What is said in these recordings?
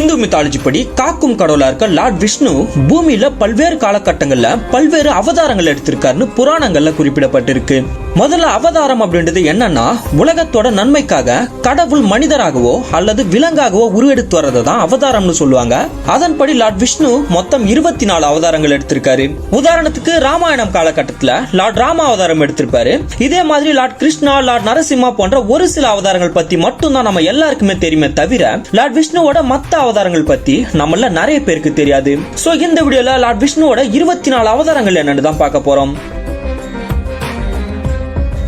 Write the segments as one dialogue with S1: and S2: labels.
S1: Hindu mythology படி காக்கும் கடவுளா இருக்க லார்ட் விஷ்ணு பூமியில பல்வேறு காலகட்டங்கள்ல பல்வேறு அவதாரங்கள் எடுத்திருக்காருன்னு புராணங்கள்ல குறிப்பிடப்பட்டிருக்கு. முதல்ல அவதாரம் அப்படின்றது என்னன்னா உலகத்தோட நன்மைக்காக கடவுள் மனிதராகவோ அல்லது விலங்காகவோ உருவெடுத்து வர்றதை தான் அவதாரம்னு சொல்லுவாங்க. அதன்படி லார்ட் விஷ்ணு மொத்தம் இருபத்தி நாலு அவதாரங்கள் எடுத்திருக்காரு. உதாரணத்துக்கு ராமாயணம் காலகட்டத்தில் லார்ட் ராம அவதாரம் எடுத்திருப்பாரு. இதே மாதிரி லார்ட் கிருஷ்ணா லார்ட் நரசிம்மா போன்ற ஒரு சில அவதாரங்கள் பத்தி மட்டும்தான் நம்ம எல்லாருக்குமே தெரியுமே தவிர லார்ட் விஷ்ணுவோட மத்த அவதாரங்கள் பத்தி நம்மள நிறைய பேருக்கு தெரியாது. சோ இந்த வீடியோல லார்ட் விஷ்ணுவோட இருபத்தி நாலு அவதாரங்கள் என்னன்னு தான் பார்க்க போறோம்.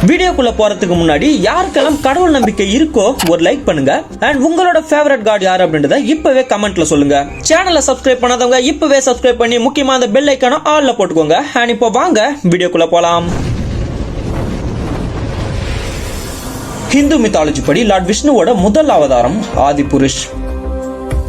S1: வீடியோக்குள்ள போறதுக்கு முன்னாடி யாருக்கெல்லாம் கடவுள் நம்பிக்கை இருக்கோ ஒரு லைக் பண்ணுங்க. அண்ட் உங்களோட ஃபேவரட் காட் யார் அப்படின்றத இப்பவே கமெண்ட்ல சொல்லுங்க. சேனலை சப்ஸ்கிரைப் பண்ணாதவங்க இப்பவே சப்ஸ்கிரைப் பண்ணி முக்கியமா அந்த பெல் ஐக்கான ஆல்ல போட்டுக்கோங்க. அண்ட் இப்போ வாங்க வீடியோக்குள்ள போலாம். ஹிந்து மித்தாலஜி படி லார்ட் விஷ்ணுவோட முதல் அவதாரம் ஆதி புருஷ்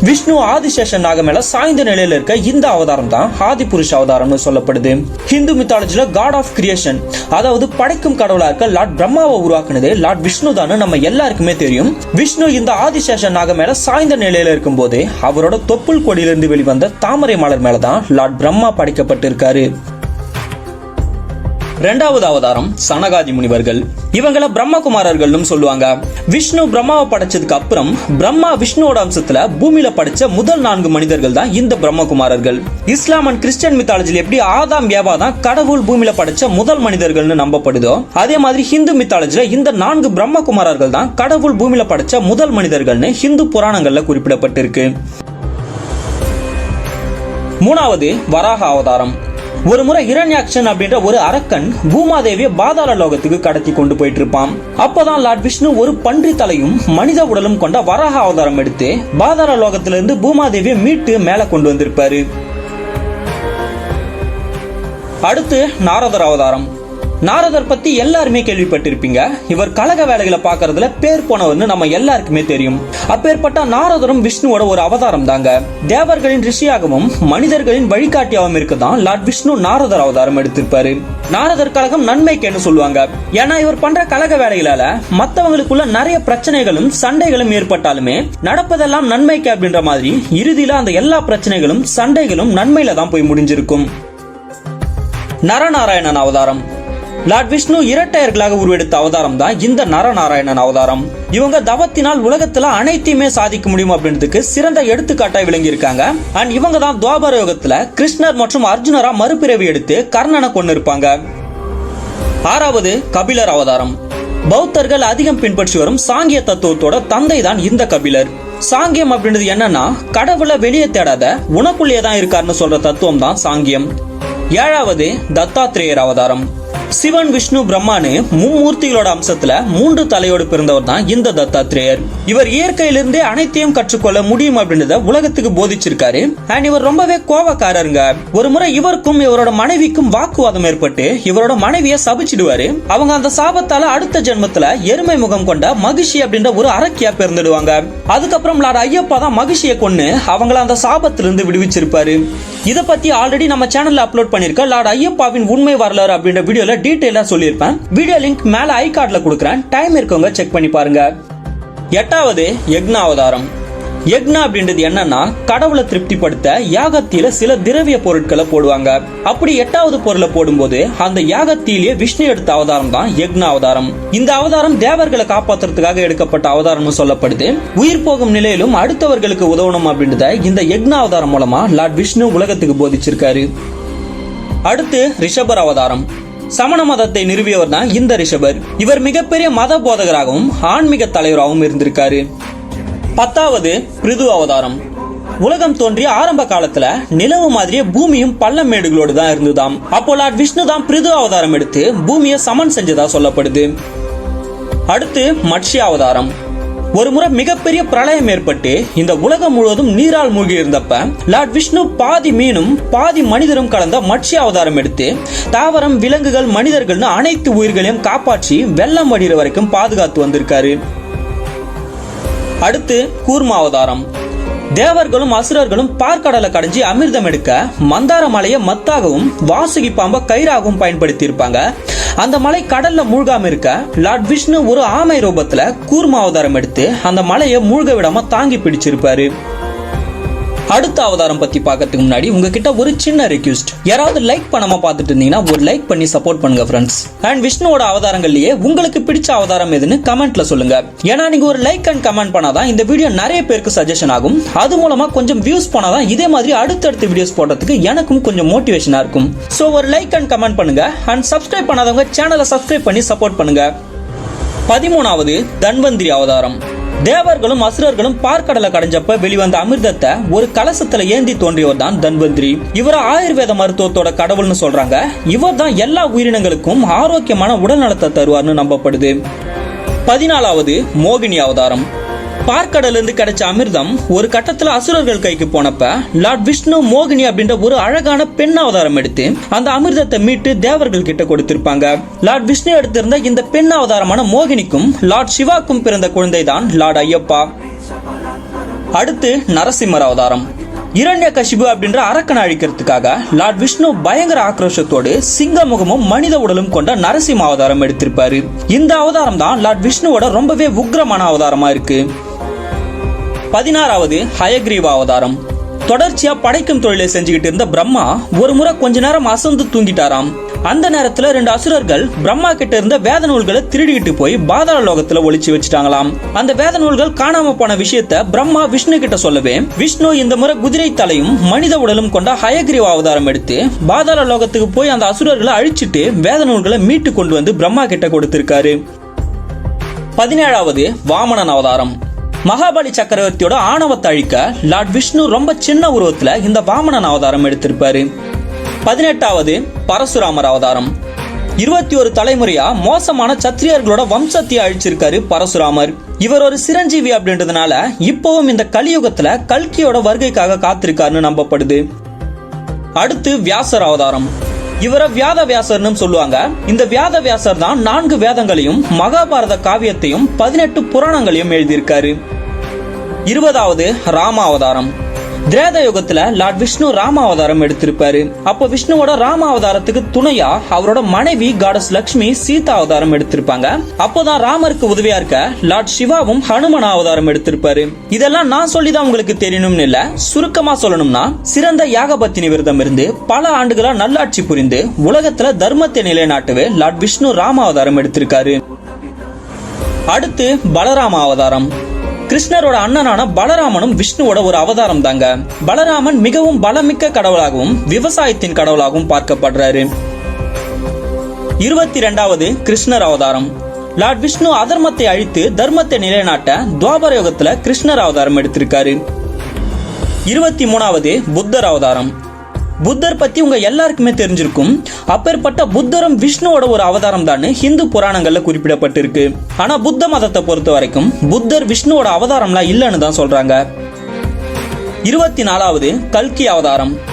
S1: விஷ்ணு ஆதிசேஷன் நாக மேல சாய்ந்த நிலையில இருக்க இந்த அவதாரம் தான் ஆதி புருஷ அவதாரம்னு சொல்லப்படுது. ஹிந்து மித்தாலஜில காட் ஆஃப் கிரியேஷன் அதாவது படைக்கும் கடவுளா இருக்க லார்ட் பிரம்மாவை உருவாக்குனது லார்ட் விஷ்ணு தான் நம்ம எல்லாருக்குமே தெரியும். விஷ்ணு இந்த ஆதிசேஷன் நாக மேல சாய்ந்த நிலையில இருக்கும்போது அவரோட தொப்புள் கொடியிலிருந்து வெளிவந்த தாமரை மலர் மேலதான் லார்ட் பிரம்மா படைக்கப்பட்டிருக்காரு. ரெண்டாவது அவதாரம் சனகாதி முனிவர்கள். இவங்கள பிரம்மகுமாரர்கள்னு சொல்லுவாங்க. விஷ்ணு பிரம்மாவை படைச்சதுக்கு அப்புறம் பிரம்மா விஷ்ணுவோட அம்சத்துல பூமியில படைச்ச முதல் நான்கு மனிதர்கள் தான் இந்த பிரம்மகுமாரர்கள். இஸ்லாம் அண்ட் கிறிஸ்டியன் மித்தாலஜில எப்படி ஆதாம் ஏவா தான் கடவுள் பூமியில படைச்ச முதல் மனிதர்கள்னு நம்பப்படுதோ அதே மாதிரி ஹிந்து மித்தாலஜில இந்த நான்கு பிரம்மகுமாரர்கள் தான் கடவுள் பூமியில படைச்ச முதல் மனிதர்கள்னு ஹிந்து புராணங்கள்ல குறிப்பிடப்பட்டிருக்கு. மூணாவது வராக அவதாரம். ஒரு முறை இரண்யாக்ஷன் அப்படின்ற ஒரு அரக்கன் பூமாதேவிய பாதாள லோகத்துக்கு கடத்தி கொண்டு போயிட்டு இருப்பான் அப்பதான் லார்ட் விஷ்ணு ஒரு பன்றி தலையும் மனித உடலும் கொண்ட வராக அவதாரம் எடுத்து பாதாள லோகத்திலிருந்து பூமாதேவியை மீட்டு மேல கொண்டு வந்திருப்பாரு. அடுத்து நாரதர் அவதாரம். நாரதர் பத்தி எல்லாருமே கேள்விப்பட்டிருப்பீங்க. இவர் கழக வேலைகளை பார்க்கறதுல பேர் போனவர்னு நம்ம எல்லாருக்குமே தெரியும். அப்பேற்பட்ட நாரதரும் விஷ்ணுவோட ஒரு அவதாரம் தாங்க. தேவர்களின் ரிஷியாகவும் மனிதர்களின் வழிகாட்டியாகவும் இருக்குதான் லார்ட் விஷ்ணு நாரதர் அவதாரம் எடுத்திருப்பாரு. நாரதர் கழகம் நன்மைக்குன்னு சொல்லுவாங்க. ஏன்னா இவர் பண்ற கழக வேலைகளால மத்தவங்களுக்குள்ள நிறைய பிரச்சனைகளும் சண்டைகளும் ஏற்பட்டாலுமே நடப்பதெல்லாம் நன்மைக்கு அப்படின்ற மாதிரி இறுதியில அந்த எல்லா பிரச்சனைகளும் சண்டைகளும் நன்மையில தான் போய் முடிஞ்சிருக்கும். நரநாராயணன் அவதாரம். லார்ட் விஷ்ணு இரட்டையர்களாக உருவெடுத்த அவதாரம் தான் இந்த நரநாராயணன் அவதாரம். இவங்க தவத்தினால் உலகத்துல அனைத்தையுமே சாதிக்க முடியும் அப்படின்றதுக்கு சிறந்த எடுத்துக்காட்டாய் விளங்கி இருக்காங்க அண்ட் இவங்க தான் துவாபர யுகத்துல கிருஷ்ணர் மற்றும் அர்ஜுனரா மறுபிறவி எடுத்து கர்ணனை கொண்டு இருப்பாங்க ஆறாவது கபிலர் அவதாரம். பௌத்தர்கள் அதிகம் பின்பற்றி வரும் சாங்கிய தத்துவத்தோட தந்தை தான் இந்த கபிலர். சாங்கியம் அப்படின்றது என்னன்னா கடவுளை வெளியே தேடாத உனக்குள்ளேயே தான் இருக்காருன்னு சொல்ற தத்துவம் தான் சாங்கியம். ஏழாவது தத்தாத்ரேயர் அவதாரம். சிவன் விஷ்ணு பிரம்மானு மும்மூர்த்திகளோட அம்சத்துல மூன்று தலையோடு பிறந்தவர் தான் இந்த தத்தாத்ரேயர். இவர் இயற்கையிலிருந்தே அனைத்தையும் கற்றுக்கொள்ள முடியும் அப்படின்றத உலகத்துக்கு போதிச்சிருக்காரு. அண்ட் இவர் ரொம்பவே கோபக்காரருங்க. ஒரு முறை இவருக்கும் இவரோட மனைவிக்கும் வாக்குவாதம் ஏற்பட்டு இவரோட மனைவியை சபிச்சிடுவாரு. அவங்க அந்த சாபத்தால அடுத்த ஜென்மத்துல எருமை முகம் கொண்ட மகிஷி அப்படின்ற ஒரு அரக்கியா பிறந்துடுவாங்க. அதுக்கப்புறம் லார்ட் ஐயப்பா தான் மகிஷியை கொண்டு அவங்கள அந்த சாபத்திலிருந்து விடுவிச்சிருப்பாரு. இதை பத்தி ஆல்ரெடி நம்ம சேனல்ல அப்லோட் பண்ணிருக்க லார்ட் ஐயப்பாவின் உண்மை வரலாறு அப்படின்ற வீடியோல டீட்டெயிலாக சொல்லியிருப்பேன். வீடியோ லிங்க் மேலே ஐ கார்டில் கொடுக்குறேன். டைம் இருக்கவங்க செக் பண்ணி பாருங்க. எட்டாவது யக்னா அவதாரம். யக்னா அப்படின்றது என்னன்னா கடவுளை திருப்திப்படுத்த யாகத்தில சில திரவிய பொருட்களை போடுவாங்க. அப்படி எட்டாவது பொருளை போடும்போது அந்த யாகத்திலேயே விஷ்ணு எடுத்த அவதாரம் தான் யக்னா அவதாரம். இந்த அவதாரம் தேவர்களை காப்பாத்துறதுக்காக எடுக்கப்பட்ட அவதாரம்னு சொல்லப்படுது. உயிர் போகும் நிலையிலும் அடுத்தவர்களுக்கு உதவணும் அப்படின்றத இந்த யக்னா அவதாரம் மூலமா லார்ட் விஷ்ணு உலகத்துக்கு போதிச்சிருக்காரு. அடுத்து ரிஷபர் அவதாரம். சமண மதத்தை நிறுவியவர் தான் இந்த ரிஷபர் இவர் மிகப்பெரிய மத போதகராகவும் ஆன்மீக தலைவராகவும் இருந்திருக்காரு. பத்தாவது பிரிது அவதாரம். உலகம் தோன்றிய ஆரம்ப காலத்துல நிலவு மாதிரியே பூமியும் பள்ளம் மேடுகளோடு தான் இருந்ததாம். அப்போ லார்ட் விஷ்ணு தான் பிரிது அவதாரம் எடுத்து பூமியை சமன் செஞ்சதா சொல்லப்படுது. அடுத்து மட்சிய அவதாரம். ஒரு முறை மிகப்பெரிய பிரளயம் ஏற்பட்டு இந்த உலகம் முழுவதும் நீரால் மூழ்கி இருந்தப்ப லார்ட் விஷ்ணு பாதி மீனும் பாதி மனிதரும் கலந்த மட்சிய அவதாரம் எடுத்து தாவரம் விலங்குகள் மனிதர்கள்னு அனைத்து உயிர்களையும் காப்பாற்றி வெள்ளம் வடிகிற வரைக்கும் பாதுகாத்து வந்திருக்காரு. அடுத்து கூர்மா அவதாரம். தேவர்களும் அசுரர்களும் பார்க்கடலை கடைஞ்சி அமிர்தம் எடுக்க மந்தார மலையை மத்தாகவும் வாசுகி பாம்ப கயிறாகவும் பயன்படுத்தி இருப்பாங்க அந்த மலை கடல்ல மூழ்காம இருக்க லார்ட் விஷ்ணு ஒரு ஆமை ரூபத்துல கூர்ம அவதாரம் எடுத்து அந்த மலையை மூழ்க விடாம தாங்கி பிடிச்சிருப்பாரு. அடுத்த அவதாரம் பத்தி பார்க்கறதுக்கு முன்னாடி உங்ககிட்ட ஒரு சின்ன ரெக்வஸ்ட் யாராவது லைக் பண்ணாம பார்த்துட்டு இருந்தீங்கன்னா ஒரு லைக் பண்ணி சப்போர்ட் பண்ணுங்க ஃப்ரெண்ட்ஸ் அண்ட் விஷ்ணுவோட அவதாரங்கள்லயே உங்களுக்கு பிடிச்ச அவதாரம் எதுன்னு கமெண்ட்ல சொல்லுங்க. ஏன்னா நீங்க ஒரு லைக் அண்ட் கமெண்ட் பண்ணாதான் இந்த வீடியோ நிறைய பேருக்கு சஜஷன் ஆகும். அது மூலமா கொஞ்சம் வியூஸ் போனாதான் இதே மாதிரி அடுத்தடுத்த வீடியோஸ் போடுறதுக்கு எனக்கும் கொஞ்சம் மோட்டிவேஷனா இருக்கும். சோ ஒரு லைக் அண்ட் கமெண்ட் பண்ணுங்க. அண்ட் சப்ஸ்கிரைப் பண்ணாதவங்க சேனலை சப்ஸ்கிரைப் பண்ணி சப்போர்ட் பண்ணுங்க. பதிமூணாவது தன்வந்திரி அவதாரம். தேவர்களும் அசுரர்களும் பார்க்கடலை கடைஞ்சப்ப வெளிவந்த அமிர்தத்தை ஒரு கலசத்துல ஏந்தி தோன்றியவர் தான் தன்வந்திரி. இவர ஆயுர்வேத மருத்துவத்தோட கடவுள்னு சொல்றாங்க. இவர் தான் எல்லா உயிரினங்களுக்கும் ஆரோக்கியமான உடல் நலத்தை தருவார்னு நம்பப்படுது. பதினாலாவது மோகினி அவதாரம். பார்க்கடல இருந்து கிடைச்ச அமிர்தம் ஒரு கட்டத்துல அசுரர்கள் கைக்கு போனப்ப லார்ட் விஷ்ணு மோகினி அப்படின்ற ஒரு அழகான பெண் அவதாரம் எடுத்து அந்த அமிர்தத்தை மீட்டு தேவர்கள் கிட்ட கொடுத்திருப்பாங்க. லார்ட் விஷ்ணு எடுத்திருந்த இந்த பெண் அவதாரமான மோகினிக்கும் லார்ட் சிவாக்கும் பிறந்த குழந்தை தான் லார்ட் ஐயப்பா. அடுத்து நரசிம்மர் அவதாரம். இரண்ய கசிபு அப்படின்ற அரக்கனை அழிக்கிறதுக்காக லார்ட் விஷ்ணு பயங்கர ஆக்ரோஷத்தோடு சிங்க முகமும் மனித உடலும் கொண்ட நரசிம்ம அவதாரம் எடுத்திருப்பாரு. இந்த அவதாரம் தான் லார்ட் விஷ்ணுவோட ரொம்பவே உக்ரமான அவதாரமா இருக்கு. பதினாறாவது ஹயக்ரீவ அவதாரம் தொடர்ச்சியா படைக்கும் தொழிலை செஞ்சுக்கிட்டு இருந்த பிரம்மா ஒரு முறை கொஞ்ச நேரம் அசந்து தூங்கிட்டாராம். அந்த நேரத்துல ரெண்டு அசுரர்கள் பிரம்மா கிட்ட இருந்த வேத நூல்களை திருடிக்கிட்டு போய் பாதாள லோகத்துல ஒழிச்சு வச்சுட்டாங்களாம். அந்த வேத நூல்கள் காணாம போன விஷயத்த பிரம்மா விஷ்ணு கிட்ட சொல்லவே விஷ்ணு இந்த முறை குதிரை தலையும் மனித உடலும் கொண்ட ஹயக்ரீவ அவதாரம் எடுத்து பாதாள லோகத்துக்கு போய் அந்த அசுரர்களை அழிச்சிட்டு வேத நூல்களை மீட்டு கொண்டு வந்து பிரம்மா கிட்ட கொடுத்திருக்காரு. பதினேழாவது வாமனன் அவதாரம். மகாபலி சக்கரவர்த்தியோட ஆணவத்தை அழிக்க லார்ட் விஷ்ணு ரொம்ப சின்ன உருவத்துல இந்த வாமனன் அவதாரம் எடுத்திருப்பாரு. பதினெட்டாவது பரசுராமர் அவதாரம். இருபத்தி ஒரு தலைமுறையா மோசமான சத்திரியர்களோட வம்சத்தை அழிச்சிருக்காரு பரசுராமர். இவர் ஒரு சிரஞ்சீவி அப்படின்றதுனால இப்பவும் இந்த கலியுகத்துல கல்கியோட வருகைக்காக காத்திருக்காருன்னு நம்பப்படுது. அடுத்து வியாசர் அவதாரம். இவரை வியாத வியாசர்னு சொல்லுவாங்க. இந்த வியாத வியாசர் தான் நான்கு வேதங்களையும் மகாபாரத காவியத்தையும் பதினெட்டு புராணங்களையும் எழுதியிருக்காரு. இருபதாவது ராம அவதாரம் திரேத யுகத்துல லார்ட் விஷ்ணு ராம அவதாரம் எடுத்திருப்பாரு. அப்போ விஷ்ணுவோட ராம அவதாரத்துக்கு துணையா அவரோட மனைவி காடஸ் லக்ஷ்மி சீதா அவதாரம் எடுத்திருப்பாங்க. அப்போதான் ராமருக்கு உதவியா இருக்க லார்ட் சிவாவும் ஹனுமன் அவதாரம் எடுத்திருப்பாரு. இதெல்லாம் நான் சொல்லிதான் உங்களுக்கு தெரியணும்னு இல்ல. சுருக்கமா சொல்லணும்னா சிறந்த யாகபத்தினி விரதம் இருந்து பல ஆண்டுகளா நல்லாட்சி புரிந்து உலகத்துல தர்மத்தை நிலைநாட்டவே லார்ட் விஷ்ணு ராம அவதாரம் எடுத்திருக்காரு. அடுத்து பலராம அவதாரம். கிருஷ்ணரோட அண்ணனான பலராமனும் விஷ்ணுவோட ஒரு அவதாரம் தாங்க. பலராமன் மிகவும் பலமிக்க கடவுளாகவும் விவசாயத்தின் கடவுளாகவும் பார்க்கப்படுறாரு. இருபத்தி ரெண்டாவது கிருஷ்ணர் அவதாரம். லார்ட் விஷ்ணு அதர்மத்தை அழித்து தர்மத்தை நிலைநாட்ட துவாபர யுகத்துல கிருஷ்ணர் அவதாரம் எடுத்திருக்காரு. இருபத்தி மூணாவது புத்தர் அவதாரம். புத்தர் பத்தி உங்க எல்லாருக்குமே தெரிஞ்சிருக்கும். அப்பேற்பட்ட புத்தரும் விஷ்ணுவோட ஒரு அவதாரம் தான் ஹிந்து புராணங்கள்ல குறிப்பிடப்பட்டிருக்கு. ஆனா புத்த மதத்தை பொறுத்த வரைக்கும் புத்தர் விஷ்ணுவோட அவதாரம்லாம் இல்லைன்னு தான் சொல்றாங்க. இருபத்தி நாலாவது கல்கி அவதாரம்.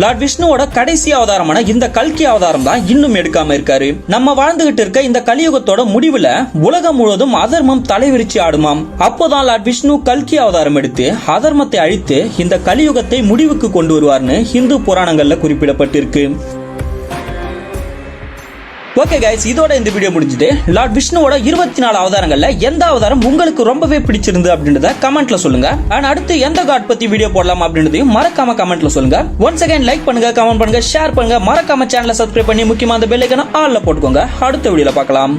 S1: லார்ட் விஷ்ணுவோட கடைசி அவதாரமான இந்த கல்கி அவதாரம் தான் இன்னும் எடுக்காம இருக்காரு. நம்ம வாழ்ந்துகிட்டு இருக்க இந்த கலியுகத்தோட முடிவுல உலகம் முழுவதும் அதர்மம் தலைவிரிச்சு ஆடுமாம். அப்போதான் லார்ட் விஷ்ணு கல்கி அவதாரம் எடுத்து அதர்மத்தை அழித்து இந்த கலியுகத்தை முடிவுக்கு கொண்டு வருவார்னு ஹிந்து புராணங்கள்ல குறிப்பிடப்பட்டிருக்கு. ஓகே கைஸ் இதோட இந்த வீடியோ முடிஞ்சுது லார்ட் விஷ்ணுவோட இருபத்தி நாலு அவதாரங்கள்ல எந்த அவதாரம் உங்களுக்கு ரொம்பவே பிடிச்சிருந்து அப்படின்றத கமெண்ட்ல சொல்லுங்க. அண்ட் அடுத்து எந்த காட் பத்தி வீடியோ போடலாம் அப்படின்றதையும் மறக்காம கமெண்ட்ல சொல்லுங்க. ஒன்ஸ் அகைன் லைக் பண்ணுங்க கமெண்ட் பண்ணுங்க ஷேர் பண்ணுங்க. மறக்காம சேனலை சப்ஸ்கிரைப் பண்ணி முக்கியமான பெல் ஐக்கனை ஆல்ல போட்டுக்கோங்க. அடுத்த வீடியோல பார்க்கலாம்.